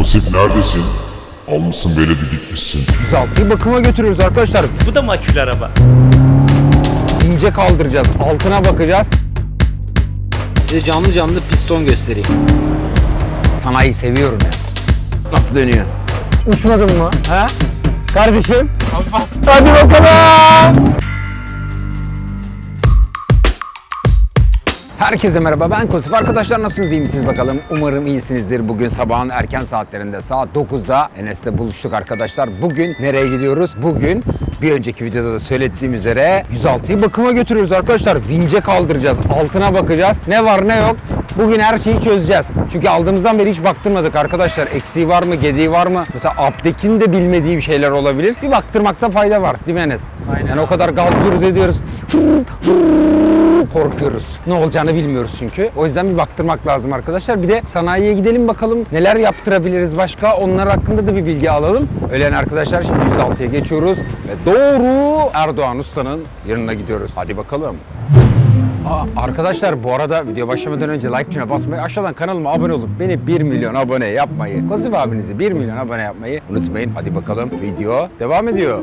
Pasif neredesin? Almışsın veledi gitmişsin. 106'yı bakıma götürüyoruz arkadaşlar. Bu da mı akülü araba? İnce kaldıracağız. Altına bakacağız. Size canlı canlı piston göstereyim. Sanayi seviyorum ya. Nasıl dönüyor? Uçmadın mı? Ha? Kardeşim. Hadi bakalım. Herkese merhaba ben Kosif. Arkadaşlar nasılsınız iyi misiniz bakalım? Umarım iyisinizdir. Bugün sabahın erken saatlerinde saat 9'da Enes'le buluştuk arkadaşlar. Bugün nereye gidiyoruz? Bugün bir önceki videoda da söylediğim üzere 106'yı bakıma götürüyoruz arkadaşlar. Vince kaldıracağız. Altına bakacağız. Ne var ne yok. Bugün her şeyi çözeceğiz. Çünkü aldığımızdan beri hiç baktırmadık arkadaşlar. Eksiği var mı, gediği var mı? Mesela Abdek'in de bilmediğim şeyler olabilir. Bir baktırmakta fayda var değil mi Enes? Aynen Yani o kadar gazlıyoruz ediyoruz. Korkuyoruz. Ne olacağını bilmiyoruz çünkü. O yüzden bir baktırmak lazım arkadaşlar. Bir de sanayiye gidelim bakalım neler yaptırabiliriz başka. Onlar hakkında da bir bilgi alalım. Öyle arkadaşlar şimdi 106'ya geçiyoruz ve doğru Erdoğan Usta'nın yanına gidiyoruz. Hadi bakalım. Aa, arkadaşlar bu arada video başlamadan önce like tuşuna basmayı, aşağıdan kanalıma abone olup beni 1 milyon abone yapmayı, Kozif abinizi 1 milyon abone yapmayı unutmayın. Hadi bakalım video devam ediyor.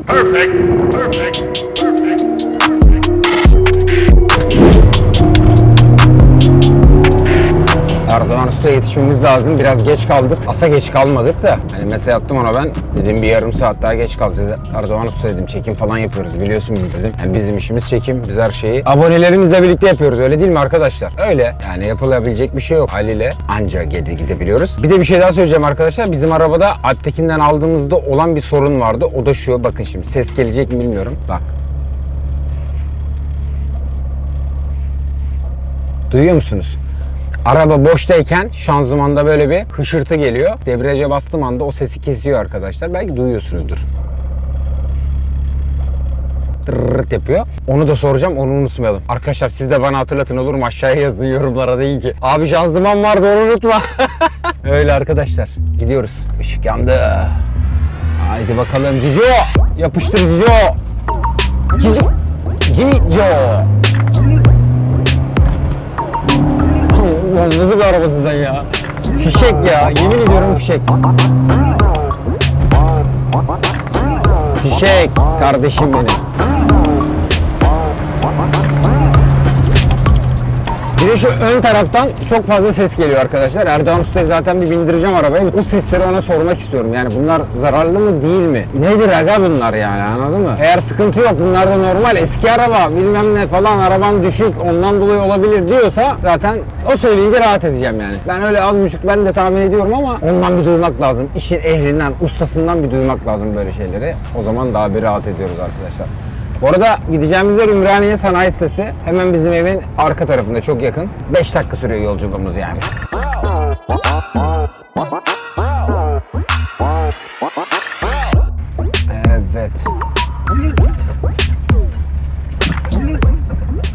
Erdoğan Usta'ya yetişmemiz lazım. Biraz geç kaldık. Asa geç kalmadık da. Hani mesela yaptım ona ben. Dedim bir yarım saat daha geç kalacağız. Erdoğan Usta dedim çekim falan yapıyoruz biliyorsun biz dedim. Yani bizim işimiz çekim. Biz her şeyi abonelerimizle birlikte yapıyoruz. Öyle değil mi arkadaşlar? Öyle. Yani yapılabilecek bir şey yok. Haliyle anca geri gidebiliyoruz. Bir de bir şey daha söyleyeceğim arkadaşlar. Bizim arabada Alptekin'den aldığımızda olan bir sorun vardı. O da şu. Bakın şimdi ses gelecek mi bilmiyorum. Bak. Duyuyor musunuz? Araba boştayken şanzımanda böyle bir hışırtı geliyor. Debriyaja bastığım anda o sesi kesiyor arkadaşlar. Belki duyuyorsunuzdur. Tırırırt yapıyor. Onu da soracağım onu unutmayalım. Arkadaşlar siz de bana hatırlatın olur mu? Aşağıya yazın yorumlara deyin ki. Abi şanzıman vardı onu unutma. Öyle arkadaşlar. Gidiyoruz. Işık yandı. Haydi bakalım Cico. Yapıştır Cico. Cico. Cico. Ulan nasıl bir arabasın sen ya? Fişek ya. Yemin ediyorum fişek. Fişek kardeşim benim. Şu ön taraftan çok fazla ses geliyor arkadaşlar. Erdoğan Usta'ya zaten bir bindireceğim arabayı. Bu sesleri ona sormak istiyorum. Yani bunlar zararlı mı değil mi? Nedir aga bunlar yani anladın mı? Eğer sıkıntı yok bunlar da normal eski araba bilmem ne falan araban düşük ondan dolayı olabilir diyorsa zaten o söyleyince rahat edeceğim yani. Ben öyle az buçuk ben de tahmin ediyorum ama ondan bir duymak lazım. İşin ehlinden, ustasından bir duymak lazım böyle şeyleri. O zaman daha bir rahat ediyoruz arkadaşlar. Bu arada gideceğimiz yer Ümraniye Sanayi Sitesi. Hemen bizim evin arka tarafında çok yakın. 5 dakika sürüyor yolculuğumuz yani. Evet.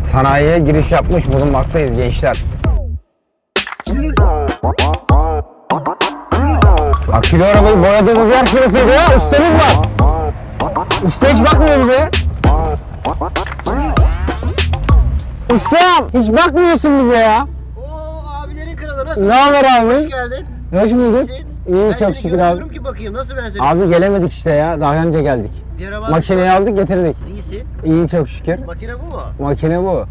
Sanayiye giriş yapmış bulunmaktayız gençler. Akülü arabayı boyadığımız yer şurasıydı ya. Ustamız var. Usta hiç bakmıyor bize. Ustam hiç bakmıyorsun bize ya. Oo abilerin kralı nasıl? Ne haber abi? Hoş geldin. Hoş bulduk. Nasılsın? İyi ben çok şükür abi. ki bakayım nasıl ben seni? Abi gelemedik işte ya. Daha önce geldik. Bir araba Makineyi aldık getirdik. İyisin. İyi çok şükür. Makine bu mu? Makine bu.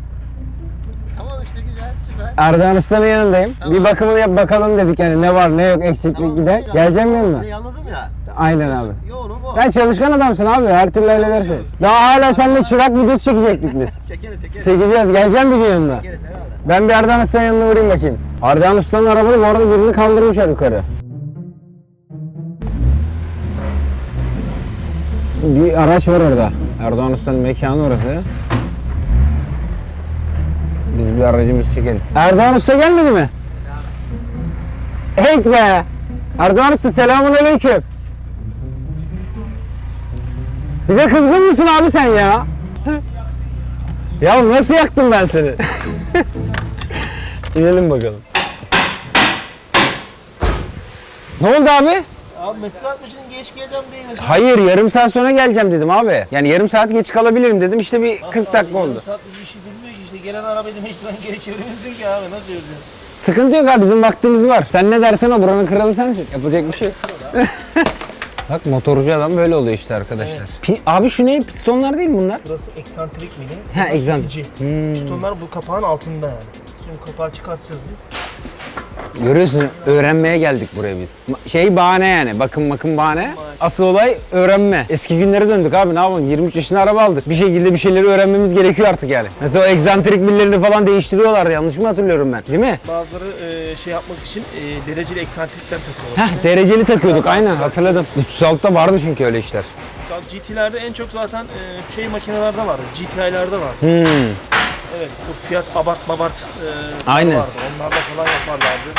Tamam işte güzel süper. Erdoğan Usta'nın yanındayım. Tamam. Bir bakımını yap bakalım dedik yani ne var ne yok eksiklik Tamam, gider. Geleceğim yanına. Yalnızım ya. Aynen abi. Yoğunum o. Sen çalışkan adamsın abi her türlü halledersin. Daha hala seninle çırak videosu çekecektik biz. Çekeriz çekeriz. Çekeceğiz. Geleceğim bir gün yanına. Çekeriz herhalde. Ben bir Erdoğan Usta'nın yanına uğrayayım bakayım. Erdoğan Usta'nın arabayı bu arada birini kaldırmışlar yukarı. Bir araç var orada. Erdoğan Usta'nın mekanı orası. Biz bir aracımızı çekelim. Erdoğan Usta gelmedi mi? Hey be! Erdoğan Usta selamun aleyküm. Bize kızgın mısın abi sen ya? ya nasıl yaktım ben seni? İnelim bakalım. Ne oldu abi? Abi mesaj atmışsın geç geleceğim değil mi? Hayır yarım saat sonra geleceğim dedim abi. Yani yarım saat geç kalabilirim dedim işte bir 40 dakika oldu. Saat bir şey işte gelen arabayı demiş ben geri çevirmişsin ki abi nasıl yürüyeceksin? Sıkıntı yok abi bizim vaktimiz var. Sen ne dersen o buranın kralı sensin. Yapacak bir şey yok. Bak motorcu adam böyle oluyor işte arkadaşlar. Pi- abi şu ne? Pistonlar değil mi bunlar? Burası eksantrik mili. Ha, eksant- İtici. Hmm. Pistonlar bu kapağın altında yani. Şimdi kapağı çıkartacağız biz. Görüyorsun öğrenmeye geldik buraya biz. Şey bahane yani bakım bakım bahane. Asıl olay öğrenme. Eski günlere döndük abi ne yapalım 23 yaşında araba aldık. Bir şekilde bir şeyleri öğrenmemiz gerekiyor artık yani. Mesela o egzantrik millerini falan değiştiriyorlar yanlış mı hatırlıyorum ben değil mi? Bazıları e, şey yapmak için e, dereceli eksantrikten takıyorlar. Heh dereceli takıyorduk aynen hatırladım. 306'da vardı çünkü öyle işler. GT'lerde en çok zaten e, şey makinelerde vardı. GTI'lerde var. Hmm. Evet bu fiyat abart babart e, Aynen. vardı. Onlarda falan yaparlardı.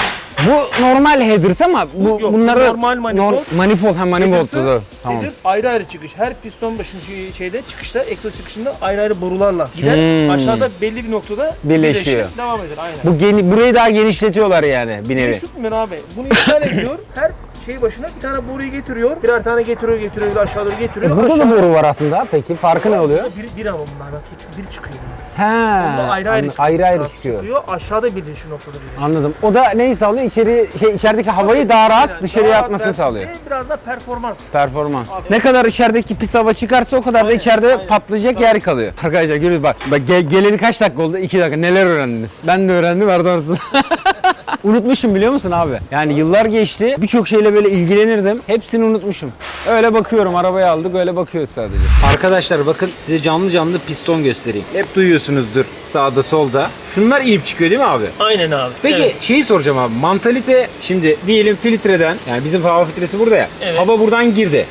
Bu normal headers ama bu Yok, bu bunları normal manifold. Manifold ha manifold Headers'ı- da. Tamam. Headers ayrı ayrı çıkış. Her piston başının şey- şeyde çıkışta, egzoz çıkışında ayrı ayrı borularla gider. Hmm. Aşağıda belli bir noktada Birleşiyor. birleşir, devam eder. Aynen. Bu geni burayı daha genişletiyorlar yani bir nevi. Hiç tutmuyor abi. Bunu iptal ediyor. Her şey başına bir tane boruyu getiriyor. Birer tane getiriyor, getiriyor, aşağı doğru getiriyor. E burada da Aşağı- boru var aslında. Peki farkı ne oluyor? Bir, bir ama bunlar bak hepsi bir çıkıyor. He. Bunda ayrı ayrı, anla- ayrı, ayrı Biraz çıkıyor. Aşağıda birleşiyor noktada birleşiyor. Anladım. O da neyi sağlıyor? İçeri şey içerideki havayı daha rahat Yani dışarıya daha atmasını sağlıyor. Biraz da performans. Performans. Abi. Ne kadar içerideki pis hava çıkarsa o kadar da Aynen, içeride aynen. patlayacak yer kalıyor. Arkadaşlar görüyoruz bak. Bak ge- geleli kaç dakika oldu? 2 dakika. Neler öğrendiniz? Ben de öğrendim Erdoğan Usta. Unutmuşum biliyor musun abi? Yani yıllar geçti. Birçok şeyle böyle ilgilenirdim. Hepsini unutmuşum. Öyle bakıyorum. Arabayı aldık. Öyle bakıyoruz sadece. Arkadaşlar bakın size canlı canlı piston göstereyim. Hep duyuyorsunuzdur sağda solda. Şunlar inip çıkıyor değil mi abi? Aynen abi. Peki Evet. şeyi soracağım abi. Mantalite şimdi diyelim filtreden yani bizim hava filtresi burada ya. Evet. Hava buradan girdi.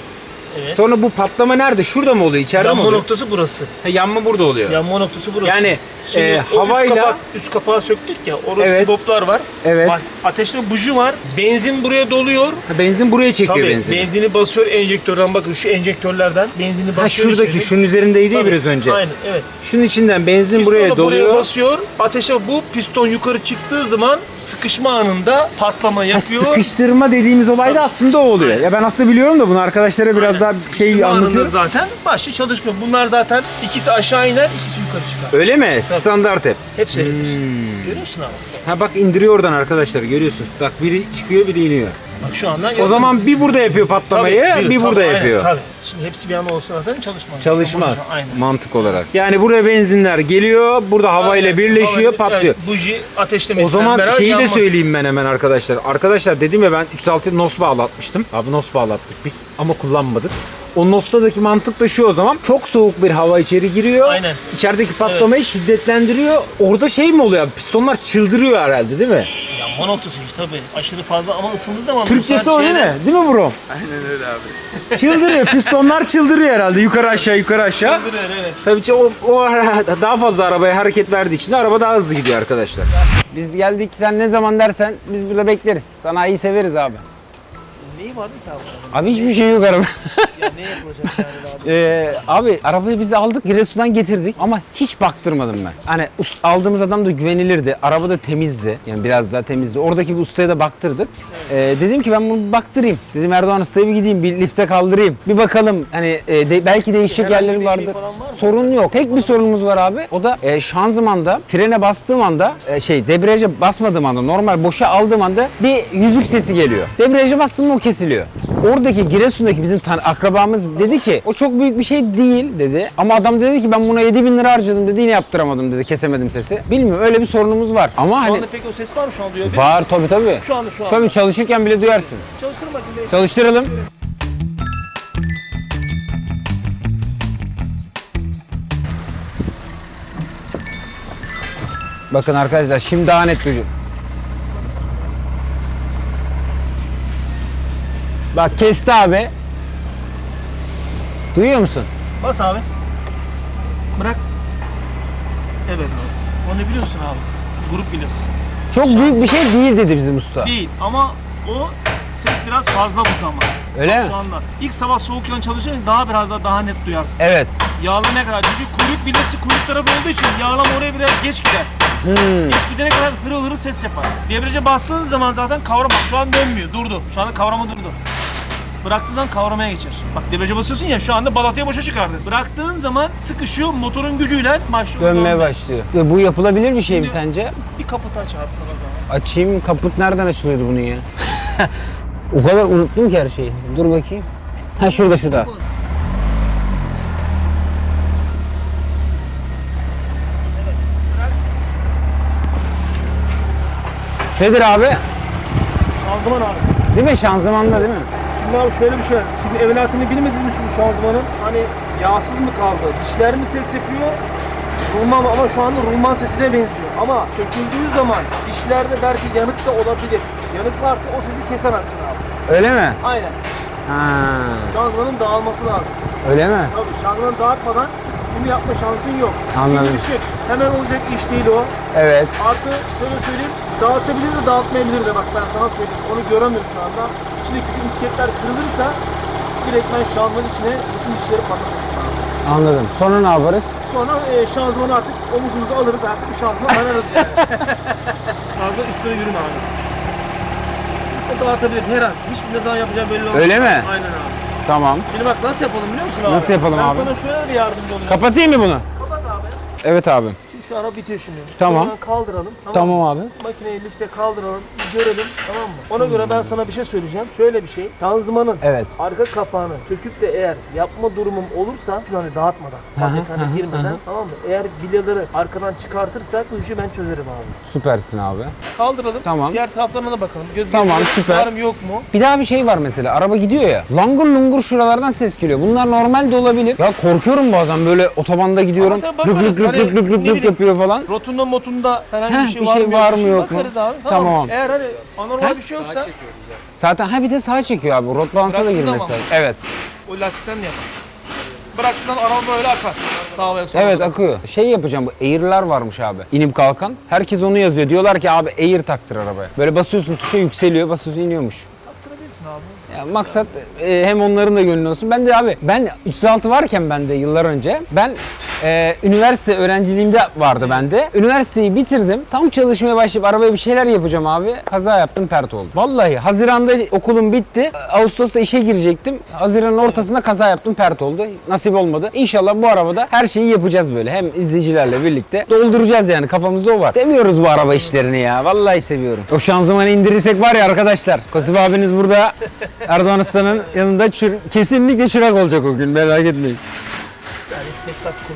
Evet. Sonra bu patlama nerede? Şurada mı oluyor? İçeride mi Yanma oluyor? noktası burası. Ha, yanma burada oluyor. Yanma noktası burası. Yani Şimdi e, o havayla üst, kapak, üst kapağı söktük ya. Orada Evet. siboplar var. Evet. Bak, ateşleme buji var. Benzin buraya doluyor. Ha, benzin buraya çekiyor Tabii benzin. benzini basıyor enjektörden bakın şu enjektörlerden benzini basıyor. Ha şuradaki içeri. şunun üzerindeydi ya Tabii, biraz önce. Aynen evet. Şunun içinden benzin Piston buraya doluyor. basıyor. Ateşe bu piston yukarı çıktığı zaman sıkışma anında patlama Ha, yapıyor. sıkıştırma dediğimiz olay da aslında o oluyor. Ya ben aslında biliyorum da bunu arkadaşlara biraz daha şey anında anlatıyorum. zaten başlıyor çalışmıyor. Bunlar zaten ikisi aşağı iner, ikisi yukarı çıkar. Öyle mi? Standart hep. Hepsi öyledir. Hmm. Görüyorsun abi. Ha bak indiriyor oradan arkadaşlar görüyorsun. Bak biri çıkıyor biri iniyor. Bak şu anda O zaman bir burada yapıyor patlamayı, Tabii, bir tabii, burada yapıyor. Tabii. Şimdi hepsi bir anda olsa zaten çalışmaz. Çalışmaz Aynen. mantık olarak. Yani buraya benzinler geliyor, burada havayla birleşiyor, patlıyor. evet, buji O ateşlemesinden zaman beraber şeyi de söyleyeyim ben hemen arkadaşlar. Arkadaşlar dedim ya ben 306 NOS bağlatmıştım. Abi NOS bağlattık biz ama kullanmadık. O NOS'taki mantık da şu o zaman. Çok soğuk bir hava içeri giriyor. Aynen. İçerideki patlamayı şiddetlendiriyor. Orada şey mi oluyor? Pistonlar çıldırıyor herhalde değil mi? İşte tabii. Aşırı fazla ama ısındığı zaman... Türkçesi o değil mi? Değil mi bro? Aynen öyle abi. Çıldırıyor. Pistonlar çıldırıyor herhalde. Yukarı aşağı yukarı aşağı. Çıldırıyor, evet. Tabii ki o, o ara- daha fazla arabaya hareket verdiği için de araba daha hızlı gidiyor arkadaşlar. Biz geldik sen ne zaman dersen biz burada bekleriz. Sanayiyi severiz abi. Neyi vardı ki abi? Abi hiçbir şey yok araba. Ya ne yapılacak yani abi? Ee, abi arabayı biz aldık Giresun'dan getirdik ama hiç baktırmadım ben. Hani us- aldığımız adam da güvenilirdi. Araba da temizdi. Yani biraz daha temizdi. Oradaki bir ustaya da baktırdık. Ee, dedim ki ben bunu bir baktırayım. Dedim Erdoğan ustaya bir gideyim bir lifte kaldırayım. Bir bakalım hani e, de- belki değişecek Herhangi yerleri bir şey vardır. falan var mı? Sorun yok. Tek bir sorunumuz var abi. O da e, şanzımanda frene bastığım anda e, şey debriyaja basmadığım anda normal boşa aldığım anda bir yüzük sesi geliyor. Debriyaja bastım mı o kesiliyor. Oradaki Giresun'daki bizim tan- akrabamız dedi ki o çok büyük bir şey değil dedi. Ama adam dedi ki ben buna 7 bin lira harcadım dedi yine yaptıramadım dedi kesemedim sesi. Bilmiyorum öyle bir sorunumuz var. Ama Şu hani anda peki o ses var mı şu an duyabilir var tabii tabii. Şu anda şu anda. an çalışırken bile duyarsın. Çalıştırın bakayım. bir. Çalıştıralım. Bakın arkadaşlar şimdi daha net duyun. Bak kesti abi. Duyuyor musun? Bas abi. Bırak. Evet abi. Onu biliyorsun abi. Grup bilesi. Çok büyük bir şey değil dedi bizim usta. Değil ama o ses biraz fazla bu ama. Öyle mi? Şu anda. İlk sabah soğukken çalışırken daha biraz daha daha net duyarsın. Evet. Yağlı ne kadar? Çünkü kuyruk bilesi kuyruk tarafı olduğu için yağlama oraya biraz geç gider. Hmm. Geç gidene kadar hırıl hırıl ses yapar. Debriyaja bastığınız zaman zaten kavrama şu an dönmüyor. Durdu. Şu anda kavrama durdu. Bıraktığın zaman kavramaya geçer. Bak debriyaja basıyorsun ya şu anda balatayı boşa çıkardın. Bıraktığın zaman sıkışıyor motorun gücüyle başlıyor. Dönmeye dönmeye. başlıyor. Ya Bu yapılabilir bir şey mi Şimdi- sence? Bir kaputu aç abi sana zaman. Açayım kaput nereden açılıyordu bunun ya? o kadar unuttum ki her şeyi. Dur bakayım. Ha şurada şurada. Nedir abi? Şanzıman abi. Değil mi? Şanzımanda değil mi? Şimdi abi şöyle bir şey. Şimdi evlatını bilmediğimiz bu şanzımanın hani yağsız mı kaldı? Dişler mi ses yapıyor? Rulman ama şu anda rulman sesine benziyor. Ama söküldüğü zaman dişlerde belki yanık da olabilir. Yanık varsa o sesi kesemezsin abi. Öyle mi? Aynen. Ha. Şanzımanın dağılması lazım. Öyle mi? Tabii şanzımanı dağıtmadan bunu yapma şansın yok. Anladım. Şimdi düşün. Hemen olacak iş değil o. Evet. Artı şöyle söyleyeyim, dağıtabilir de dağıtmayabilir de bak ben sana söyleyeyim. Onu göremiyorum şu anda. İçinde küçük misketler kırılırsa direktmen şanzımanın içine bütün dişleri patlatırsın abi. Anladım. Sonra ne yaparız? Sonra e, şanzımanı artık omuzumuza alırız artık bir şanzıman ararız yani. Şanzıman üstüne yürüm abi. O dağıtabilir her an. Hiçbir ne zaman yapacağı belli olmaz. Öyle mi? Aynen abi. Tamam. Şimdi bak nasıl yapalım biliyor musun abi? Nasıl yapalım ben abi? Ben sana şöyle bir yardımcı olacağım. Kapatayım mı bunu? Kapat abi. Evet abi. Şu ara bitiyor şimdi. Tamam. Şuradan kaldıralım. Tamam. Tamam abi. Makineyi lifte kaldıralım, bir görelim tamam mı? Ona göre ben sana bir şey söyleyeceğim. Şöyle bir şey, şanzımanın Evet. arka kapağını söküp de eğer yapma durumum olursa, hani dağıtmadan, fabrikana girmeden tamam mı? Eğer bilyaları arkadan çıkartırsak bu işi ben çözerim abi. Süpersin abi. Kaldıralım, Tamam. diğer taraflarına da bakalım. Göz Tamam, göz- süper. Var mı yok mu? Bir daha bir şey var mesela. Araba gidiyor ya. Langur lungur şuralardan ses geliyor. Bunlar normal de olabilir. Ya korkuyorum bazen böyle otobanda gidiyorum. Lük lük lük lük lük lük lük yapıyor falan. Rotunda motunda herhangi Heh, bir şey, bir var, şey mı, var yok mı, mu? yok mu? Bakarız abi. Tamam. Tamam. Eğer hani anormal Heh. bir şey yoksa Zaten ha bir de sağa çekiyor abi. Rot balansa da Bıraktığın girmesi lazım. Evet. o lastikten de yapar. Bıraktığından araba böyle akar. Sağa ve sola. Evet akıyor. Şey yapacağım bu Air'lar varmış abi. İnip kalkan. Herkes onu yazıyor. Diyorlar ki abi Air taktır arabaya. Böyle basıyorsun tuşa yükseliyor. Basıyorsun iniyormuş. Taktırabilirsin abi. Ya maksat e, hem onların da gönlü olsun. Ben de abi ben 306 varken bende yıllar önce ben e, üniversite öğrenciliğimde vardı bende. Üniversiteyi bitirdim. Tam çalışmaya başlayıp arabaya bir şeyler yapacağım abi. Kaza yaptım pert oldum. Vallahi Haziran'da okulum bitti. Ağustos'ta işe girecektim. Haziran'ın ortasında kaza yaptım pert oldu. Nasip olmadı. İnşallah bu arabada her şeyi yapacağız böyle. Hem izleyicilerle birlikte dolduracağız yani kafamızda o var. Seviyoruz bu araba işlerini ya. Vallahi seviyorum. O şanzımanı indirirsek var ya arkadaşlar. Kosip abiniz burada Erdoğan Usta'nın yanında çür- kesinlikle çırak olacak o gün merak etmeyin.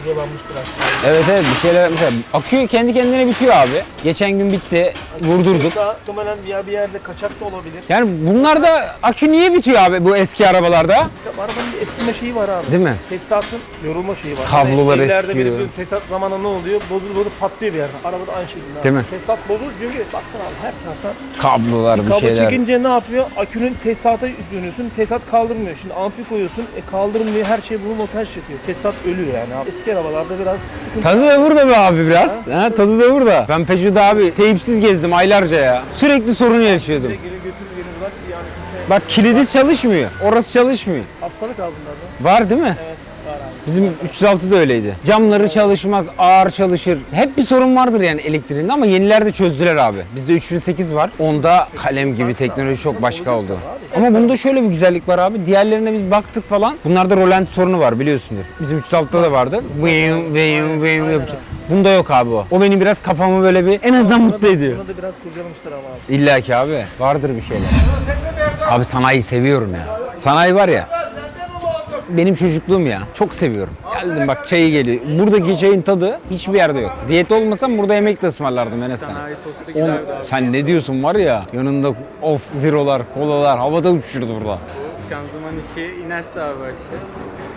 Yani tesisat kurcalanmıştır aslında. Evet evet bir şeyler mesela akü kendi kendine bitiyor abi. Geçen gün bitti vurdurduk. Muhtemelen diğer bir yerde kaçak da olabilir. Yani bunlarda akü niye bitiyor abi bu eski arabalarda? Ya arabanın bir eskime şeyi var abi. Değil mi? Tesisatın yorulma şeyi var. Kablolar evlerde eskiyor. böyle bir tesisat zamanında ne oluyor? Bozul bozul patlıyor bir yerden. Arabada aynı şekilde. abi. Değil mi? Tesisat bozul çünkü baksana abi her taraftan. Kablolar bir Kablo şeyler. çekince ne yapıyor? Akünün tesisata dönüyorsun. Tesisat kaldırmıyor. Şimdi amfi koyuyorsun. E kaldırmıyor. Her şey bunu montaj yapıyor. Tesisat ölüyor yani abi. Eski arabalarda biraz sıkıntı. Tadı da burada be abi biraz. Ha, tadı da burada. Ben Peugeot'da abi teyipsiz gezdim aylarca ya. Sürekli sorun yaşıyordum. Geri götür geri bırak. Yani kimse Bak kilidi çalışmıyor. Orası çalışmıyor. hastalık abi bunlarda. Var değil mi? Evet. Bizim 306 da öyleydi. Camları çalışmaz, ağır çalışır. Hep bir sorun vardır yani elektriğinde ama yenilerde çözdüler abi. Bizde 3008 var. Onda kalem gibi teknoloji çok başka oldu. Ama bunda şöyle bir güzellik var abi. Diğerlerine biz baktık falan. Bunlarda rolanti sorunu var biliyorsundur. Bizim 306'da da vardı. Vıyım vıyım vıyım yapacak. Bunda yok abi o. O benim biraz kafamı böyle bir en azından mutlu ediyor. Buna da biraz kurcalamışlar ama abi. İlla ki abi. Vardır bir şeyler. Abi sanayi seviyorum ya. Sanayi var ya. Benim çocukluğum ya. Çok seviyorum. Geldim bak çayı geliyor. Buradaki çayın tadı hiçbir yerde yok. Diyet olmasam burada yemek de ısmarlardım Enes sana. On- sen ne diyorsun var ya yanında of zerolar, kolalar havada uçuşurdu burada. Şanzıman işi inerse abi işte.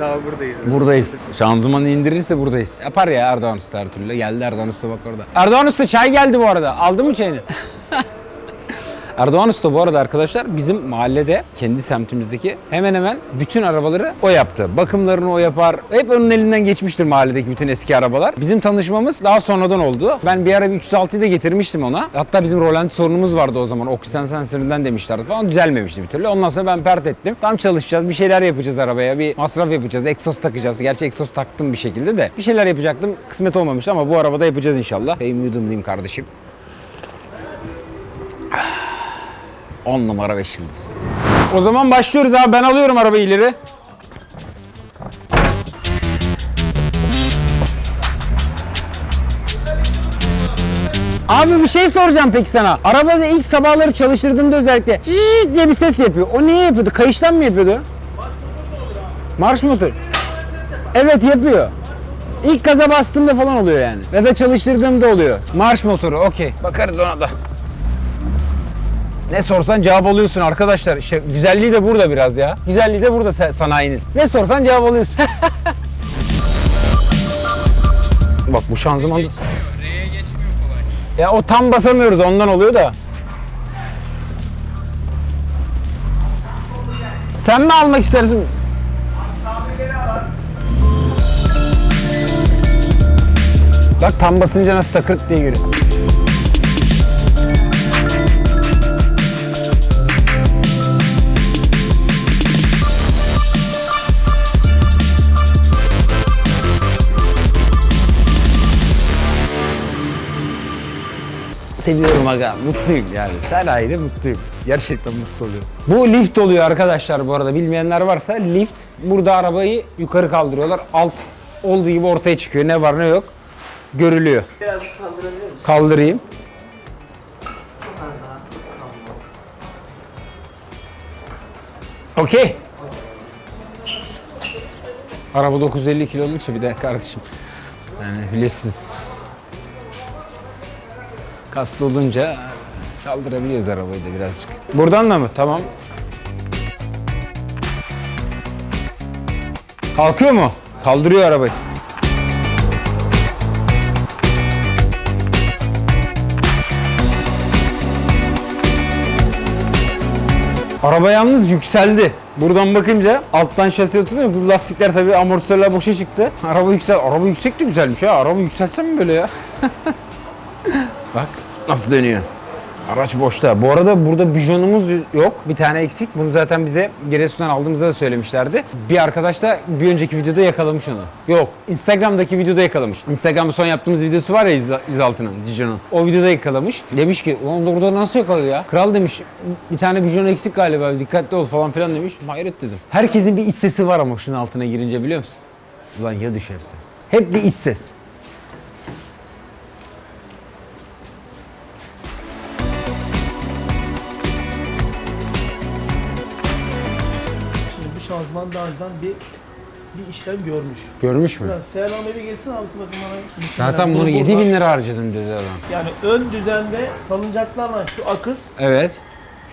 Daha buradayız. Buradayız. Şanzımanı indirirse buradayız. Yapar ya Erdoğan Usta her türlü. Geldi Erdoğan Usta bak orada. Erdoğan Usta çay geldi bu arada. Aldın mı çayını? Erdoğan Usta bu arada arkadaşlar bizim mahallede kendi semtimizdeki hemen hemen bütün arabaları o yaptı. Bakımlarını o yapar. Hep onun elinden geçmiştir mahalledeki bütün eski arabalar. Bizim tanışmamız daha sonradan oldu. Ben bir ara bir 306'yı da getirmiştim ona. Hatta bizim rolanti sorunumuz vardı o zaman. Oksijen sensöründen demişlerdi falan. Düzelmemişti bir türlü. Ondan sonra ben pert ettim. Tam çalışacağız. Bir şeyler yapacağız arabaya. Bir masraf yapacağız. Egzoz takacağız. Gerçi egzoz taktım bir şekilde de. Bir şeyler yapacaktım. Kısmet olmamıştı ama bu arabada yapacağız inşallah. Benim yudumlayayım kardeşim. 10 numara 5 yıldız. O zaman başlıyoruz abi. Ben alıyorum arabayı ileri. Abi bir şey soracağım peki sana. Arabada ilk sabahları çalıştırdığımda özellikle "Hii" diye bir ses yapıyor. O niye yapıyordu? Kayıştan mı yapıyordu? Marş motor. Evet yapıyor. İlk gaza bastığımda falan oluyor yani. Ya da çalıştırdığımda oluyor. Marş motoru okey. Bakarız ona da. Ne sorsan cevap alıyorsun arkadaşlar. İşte güzelliği de burada biraz ya. Güzelliği de burada sa- sanayinin. Ne sorsan cevap alıyorsun. Bak bu şanzıman... R'ye geçmiyor kolay. Ya o tam basamıyoruz ondan oluyor da. Sen mi almak istersin? Bak tam basınca nasıl takırt diye giriyor. Seviyorum aga. Mutluyum yani. Sanayide mutluyum. Gerçekten mutlu oluyorum. Bu lift oluyor arkadaşlar bu arada. Bilmeyenler varsa lift. Burada arabayı yukarı kaldırıyorlar. Alt olduğu gibi ortaya çıkıyor. Ne var ne yok görülüyor. Biraz kaldırabilir misin? Kaldırayım. Okey. Araba 950 kiloluk için bir de kardeşim. Yani biliyorsunuz. Kaslı olunca kaldırabiliyoruz arabayı da birazcık. Buradan da mı? Tamam. Kalkıyor mu? Kaldırıyor arabayı. Araba yalnız yükseldi. Buradan bakınca alttan şasi oturuyor. Bu lastikler tabii amortisörler boşa çıktı. Araba yüksel. Araba yüksek de güzelmiş ha. Araba yükselsem mi böyle ya? Bak nasıl dönüyor. Araç boşta. Bu arada burada bijonumuz yok. Bir tane eksik. Bunu zaten bize Giresun'dan aldığımızda da söylemişlerdi. Bir arkadaş da bir önceki videoda yakalamış onu. Yok. Instagram'daki videoda yakalamış. Instagram'da son yaptığımız videosu var ya 106'nın, Dijon'un. O videoda yakalamış. Demiş ki ulan orada nasıl yakaladı ya? Kral demiş bir tane bijon eksik galiba dikkatli ol falan filan demiş. Hayret dedim. Herkesin bir iç sesi var ama şunun altına girince biliyor musun? Ulan ya düşerse. Hep bir iç ses. Şanzıman daha önceden bir bir işlem görmüş. Görmüş mü? Ya Selam bir geçsin abisi bakın bana. Zaten bunu Burada- 7000 bin lira harcadım dedi adam. Yani ön düzende salıncaklarla şu akız, Evet.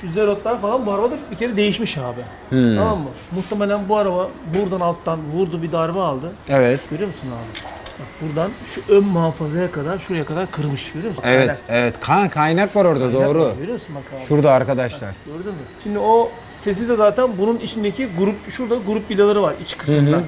şu zerotlar falan bu arabada bir kere değişmiş abi. Hmm. Tamam mı? Muhtemelen bu araba buradan alttan vurdu bir darbe aldı. Evet. Görüyor musun abi? Bak buradan şu ön muhafazaya kadar şuraya kadar kırmış görüyor musun? Evet, Kaynak. evet. Kan kaynak var orada Kaynak doğru. var, Görüyor musun bak abi? Şurada arkadaşlar. Gördün mü? Şimdi o sesi de zaten bunun içindeki grup şurada grup vidaları var iç kısımda.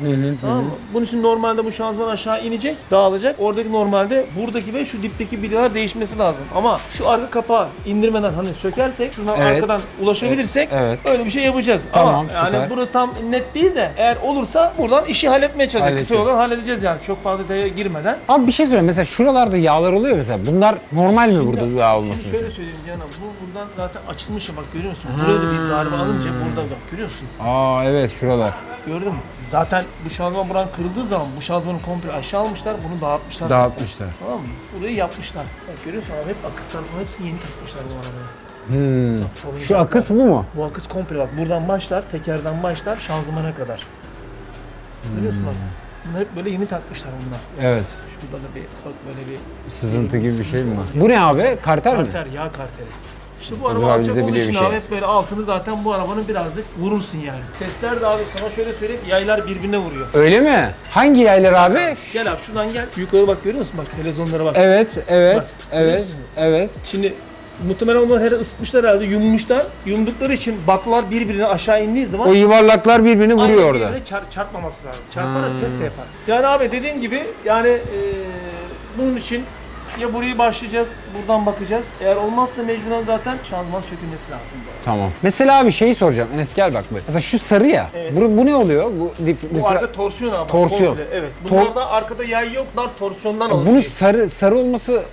tamam mı? Bunun için normalde bu şanzıman aşağı inecek, dağılacak. Oradaki normalde buradaki ve şu dipteki vidalar değişmesi lazım. Ama şu arka kapağı indirmeden hani sökersek, şuradan Evet. arkadan ulaşabilirsek Evet. öyle bir şey yapacağız. Tamam, Ama yani süper. burası tam net değil de eğer olursa buradan işi halletmeye çalışacağız. Kısa Halledeceğiz. yoldan halledeceğiz yani. Çok fazla detaya girmeden. Abi bir şey söyleyeyim. Mesela şuralarda yağlar oluyor mesela. Bunlar normal mi burada yağ olması? Şimdi şöyle söyleyeyim Cihan abi, bu buradan zaten açılmış ya bak görüyor musun? Buraya da bir darbe alınca burada bak görüyor musun? Aa evet şuralar. Gördün mü? Zaten bu şanzıman buranın kırıldığı zaman bu şanzımanı komple aşağı almışlar, bunu dağıtmışlar. zaten. Dağıtmışlar. Tamam mı? Burayı yapmışlar. Bak görüyorsun abi hep akıslar falan hepsini yeni takmışlar bu arabaya. Hmm. Sorun Şu yok. akıs bu mu? Bu akıs komple bak buradan başlar, tekerden başlar şanzımana kadar. Görüyorsun bak. Bunlar hep böyle yeni takmışlar bunlar. Evet. Şurada da bir bak böyle bir Sızıntı gibi bir şey mi var? Bu ne abi? Karter mi? karter, yağ karteri. İşte bu araba alacak olduğu için şey. abi hep böyle altını zaten bu arabanın birazcık vurulsun yani. Sesler de abi sana şöyle söyleyeyim yaylar birbirine vuruyor. Öyle mi? Hangi yaylar abi? Gel abi şuradan gel. Yukarı bak görüyor musun? Bak televizyonlara bak. Evet, evet, Bak, evet, evet. Şimdi muhtemelen onları her ısıtmışlar herhalde, yummuşlar. Yumdukları için baklar birbirine aşağı indiği zaman O yuvarlaklar birbirini vuruyor orada. birbirine çar- çarpmaması lazım. Çarparsa ses de yapar. Yani abi dediğim gibi yani eee, bunun için ya burayı başlayacağız, buradan bakacağız. Eğer olmazsa mecburen zaten şanzıman sökülmesi lazım bu arada. Tamam. Mesela abi şeyi soracağım. Enes gel bak böyle. Mesela şu sarı ya. Evet. Bu, bu ne oluyor? Bu, dif, Bu difra- arada torsiyon abi. Torsiyon. komple, Evet. Tor- Bunlarda arkada yay yok. Bunlar torsiyondan Bunun oluşuyor. sarı sarı olması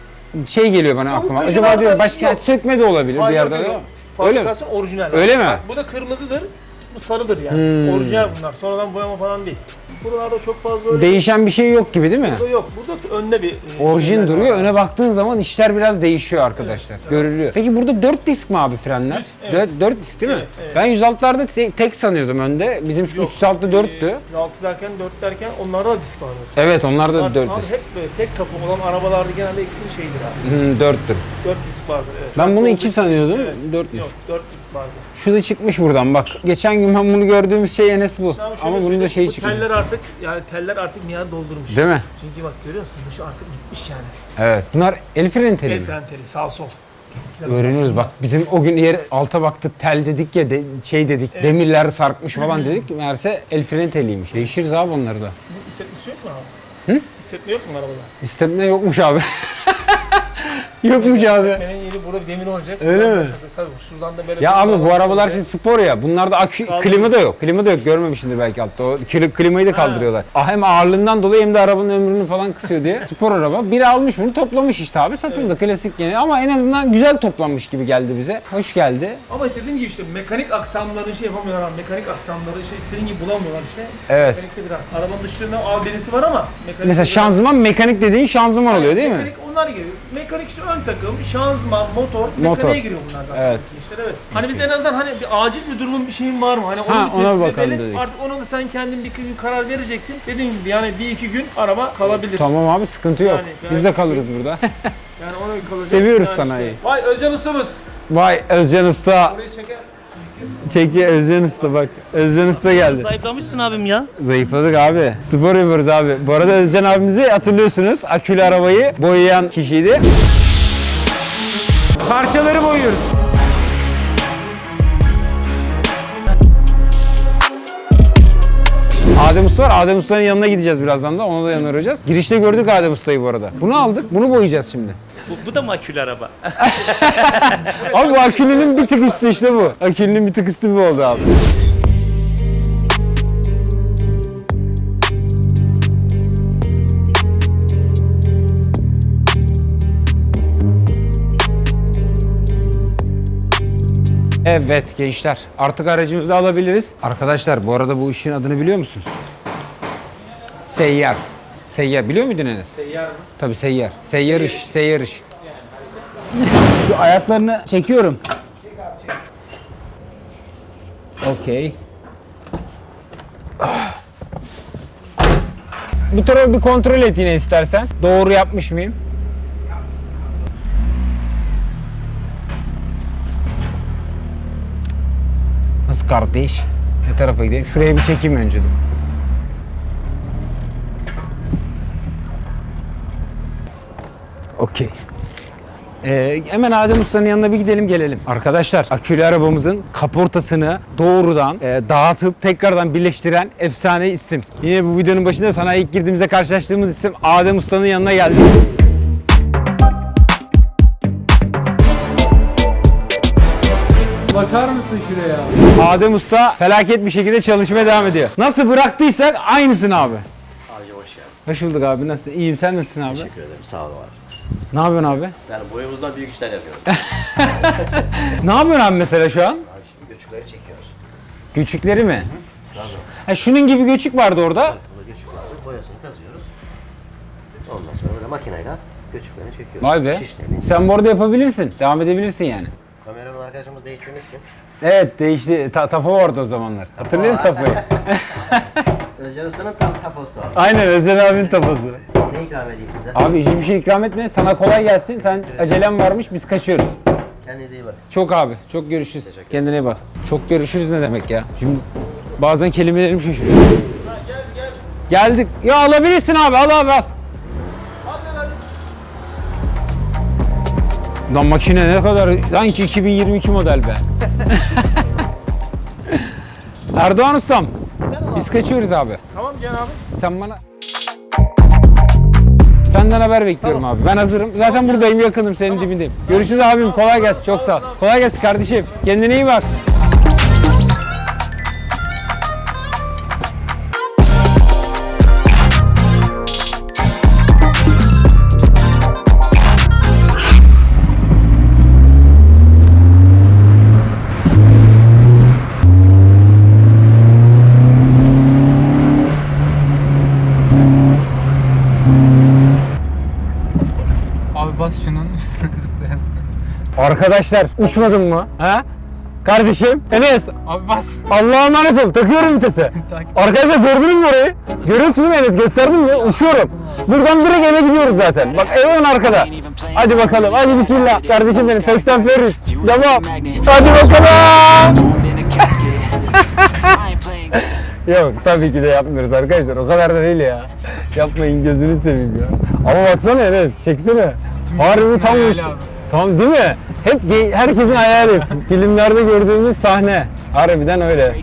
şey geliyor bana aklıma. bu Acaba diyorum başka yok. sökme de olabilir bir yerde. değil mi? Öyle mi? Orijinal. Öyle mi? Bak, bu da kırmızıdır. bu sarıdır yani. Orijinal bunlar. Sonradan boyama falan değil. Buralarda çok fazla öyle Değişen bir şey yok gibi değil mi? Burada yok. Burada önde bir e, Orijin duruyor. Öne baktığın zaman işler biraz değişiyor arkadaşlar. Görülüyor. Peki burada 4 disk mi abi frenler? Düz, evet. 4, disk değil mi? Evet, evet. Ben 106'larda tek, tek sanıyordum önde. Bizim şu Yok. 306 4'tü. E, 6 derken 4 derken onlarda da disk vardır. Evet onlar da Bunlar 4 abi disk. hep böyle tek kapı olan arabalarda genelde eksili şeydir abi. Hmm, 4'tür. 4 disk vardır evet. Ben bunu Bak, 2 o disk- sanıyordum. Evet. 4'müş. Yok 4 disk vardır. Şu da çıkmış buradan bak. Geçen gün ben bunu gördüğümüz şey Enes bu. Ama bunun da şeyi çıkmış. Teller artık yani teller artık nihayet doldurmuş. Değil mi? Çünkü bak görüyor musun dışı artık gitmiş yani. Evet. Bunlar el freni teli El mi? penteli sağ sol. Öğreniyoruz bak. Bizim o gün yer alta baktık tel dedik ya de- şey dedik. Demirler sarkmış falan dedik. Meğerse el freni teliymiş. Değişiriz abi onları da. Bu hissetmesi yok mu abi? Hı? Hissetme yok mu arabada? İstemine yokmuş abi. yokmuş abi. Benim yeri burada demir olacak. Öyle mi? Tabii şuradan da böyle. Ya abi bu buradan arabalar şimdi spor ya. Bunlarda akü, Kaldırıyor. klima da yok. Klima da yok. Görmemişsindir belki altta. O kli- klimayı da kaldırıyorlar. Ah, hem ağırlığından dolayı hem de arabanın ömrünü falan kısıyor diye. Spor araba. Biri almış bunu toplamış işte abi. Satıldı klasik yine. Ama en azından güzel toplanmış gibi geldi bize. Hoş geldi. Ama dediğim gibi işte mekanik aksamları şey yapamıyorlar abi. Mekanik aksamları şey senin gibi bulamıyorlar işte. Evet. Mekanikte biraz. Arabanın dışlarında al derisi var ama mekanik Mesela şanzıman mekanik dediğin şanzıman oluyor değil mi? Mekanik onlar giriyor. Mekanik işte ön takım, şanzıman, motor, Motor. mekaniğe giriyor bunlardan. Evet. İşte evet. Hani biz en azından hani bir acil bir durumun bir şeyin var mı? Hani onu Ha, bir ona tespit bakalım edelim. dedik. Artık ona da sen kendin bir gün karar vereceksin. Dediğim gibi yani bir iki gün araba kalabilir. Tamam abi sıkıntı yok. Yani Biz de kalırız burada. Yani ona bir kalacak. Seviyoruz yani sanayi. Vay Özcan ustamız. Vay Özcan Usta. Burayı çeker. Çeki Özcan Usta bak. Özcan Usta geldi. Zayıflamışsın abim ya. Zayıfladık abi. Spor yapıyoruz abi. Bu arada Özcan abimizi hatırlıyorsunuz. Akülü arabayı boyayan kişiydi. Parçaları boyuyoruz. Adem Usta var. Adem Usta'nın yanına gideceğiz birazdan da. Ona da yanına uğrayacağız. Girişte gördük Adem Usta'yı bu arada. Bunu aldık. Bunu boyayacağız şimdi. Bu, bu da mı akülü araba? Abi bu akülünün bir tık üstü işte bu. Akülünün bir tık üstü bu oldu abi. Evet gençler artık aracımızı alabiliriz. Arkadaşlar bu arada bu işin adını biliyor musunuz? Seyyar. Seyyar biliyor muydun Enes? Seyyar mı? Tabii seyyar. Seyyar iş, seyyar iş. Şu ayaklarını çekiyorum. Okey. Bu tarafı bir kontrol et yine istersen. Doğru yapmış mıyım? Nasıl kardeş? Ne tarafa gideyim? Şuraya bir çekeyim önce de. Okey. Ee, hemen Adem Usta'nın yanına bir gidelim gelelim. Arkadaşlar akülü arabamızın kaportasını doğrudan e, dağıtıp tekrardan birleştiren efsane isim. Yine bu videonun başında sana ilk girdiğimizde karşılaştığımız isim Adem Usta'nın yanına geldik. Bakar mısın şuraya? Adem Usta felaket bir şekilde çalışmaya devam ediyor. Nasıl bıraktıysak aynısını abi. Abi hoş geldin. Hoş bulduk abi nasılsın? İyiyim sen nasılsın abi? Teşekkür ederim. Sağ ol abi. Ne yapıyorsun abi? Yani boyumuzdan büyük işler yapıyoruz. Ne yapıyorsun abi mesela şu an? abi şimdi göçükleri çekiyoruz. Göçükleri mi? Ha, şunun gibi göçük vardı orada. Burada göçük vardı. Boyasını kazıyoruz. Ondan sonra böyle makineyle göçüklerini çekiyoruz. Vay be. Şişlerini. Sen bu arada yapabilirsin. Devam edebilirsin yani. Kameraman arkadaşımız değiştirmişsin. Evet değişti. Ta tafa vardı o zamanlar. Hatırlıyor musun tafayı? Özcan Usta'nın abi. Aynen Özcan abinin tafası. Ne ikram edeyim size? Abi hiçbir şey ikram etme. Sana kolay gelsin. Sen acelem varmış biz kaçıyoruz. Kendinize iyi bakın. Çok abi. Çok görüşürüz. Kendine iyi bak. Çok görüşürüz ne demek ya? Şimdi bazen kelimelerim şaşırıyor. Geldik. Ya alabilirsin abi. Al abi al. Lan makine ne kadar sanki 2022 model be. Erdoğan ustam. Biz kaçıyoruz abi. Tamam Cihan abi. Sen bana Senden haber bekliyorum abi. Ben hazırım. Zaten buradayım, yakınım, senin dibindeyim. Görüşürüz abim. Kolay gelsin. Çok sağ ol. Kolay gelsin kardeşim. Kendine iyi bak. Arkadaşlar uçmadın mı? Ha? Kardeşim Enes Abi bas. Allah'a emanet ol. Takıyorum vitese. Arkadaşlar gördünüz mü orayı? Görüyorsunuz mu Enes? Gösterdim mi? Uçuyorum. Buradan direkt eve gidiyoruz zaten. Bak ev ön arkada. Hadi bakalım. Hadi bismillah. Kardeşim benim. Fast and Furious. Devam. Hadi bakalım. Yok tabii ki de yapmıyoruz arkadaşlar. O kadar da değil ya. Yapmayın gözünü seveyim ya. Ama baksana Enes. Çeksene. Harbi tam abi. Tam değil mi? Hep herkesin hayali. Filmlerde gördüğümüz sahne. Harbiden öyle.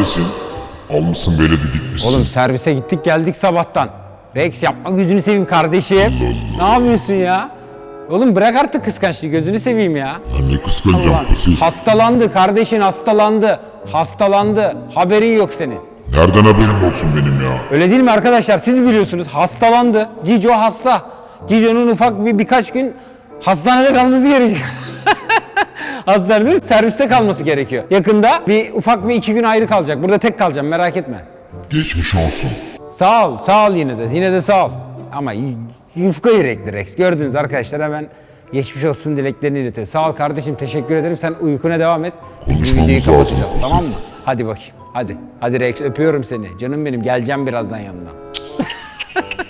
Neredesin? Almışsın veledi gitmişsin. Oğlum servise gittik geldik sabahtan. Rex yapma gözünü seveyim kardeşim. Ne yapıyorsun ya? Oğlum bırak artık kıskançlığı gözünü seveyim ya. Ben ne kıskanacağım Kosip? hastalandı kardeşin hastalandı. Hastalandı. Haberin yok senin. Nereden haberim olsun benim ya? Öyle değil mi arkadaşlar? Siz biliyorsunuz hastalandı. Cico hasta. Cico'nun ufak bir birkaç gün hastanede kalması gerekiyor. Hastanede değil, serviste kalması gerekiyor. Yakında bir ufak bir iki gün ayrı kalacak. Burada tek kalacağım merak etme. Geçmiş olsun. Sağ ol, sağ ol yine de. Yine de sağ ol. Ama y- yufka yürekli Rex. Gördünüz arkadaşlar hemen geçmiş olsun dileklerini iletiyor. Sağ ol kardeşim teşekkür ederim. Sen uykuna devam et. Biz bu Konuşmamız videoyu lazım, kapatacağız Kosif. tamam mı? Hadi bakayım. Hadi. Hadi Rex öpüyorum seni. Canım benim geleceğim birazdan yanına.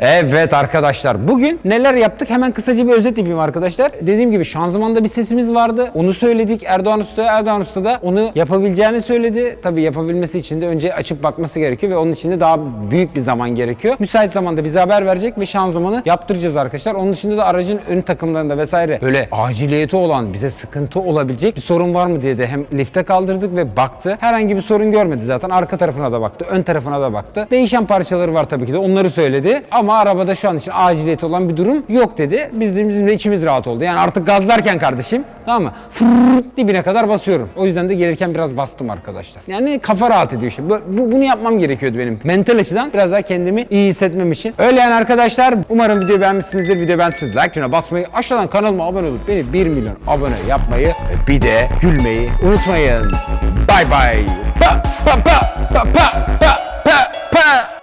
Evet arkadaşlar bugün neler yaptık hemen kısaca bir özet yapayım arkadaşlar. Dediğim gibi şanzımanda bir sesimiz vardı. Onu söyledik Erdoğan Usta. Erdoğan Usta da onu yapabileceğini söyledi. Tabii yapabilmesi için de önce açıp bakması gerekiyor ve onun için de daha büyük bir zaman gerekiyor. Müsait zamanda bize haber verecek ve şanzımanı yaptıracağız arkadaşlar. Onun dışında da aracın ön takımlarında vesaire böyle aciliyeti olan bize sıkıntı olabilecek bir sorun var mı diye de hem lifte kaldırdık ve baktı. Herhangi bir sorun görmedi zaten. Arka tarafına da baktı, ön tarafına da baktı. Değişen parçaları var tabii ki de onları söyledi. Ama arabada şu an için aciliyeti olan bir durum yok dedi. Biz de bizim de içimiz rahat oldu. Yani artık gazlarken kardeşim tamam mı? Fırrrt dibine kadar basıyorum. O yüzden de gelirken biraz bastım arkadaşlar. Yani kafa rahat ediyor işte. Bu, bu- bunu yapmam gerekiyordu benim. Mental açıdan biraz daha kendimi iyi hissetmem için. Öyle yani arkadaşlar. Umarım videoyu beğenmişsinizdir. Video beğenmişsiniz. Like tuşuna basmayı, aşağıdan kanalıma abone olup beni 1 milyon abone yapmayı bir de gülmeyi unutmayın. Bye bye. Pa pa pa pa pa pa.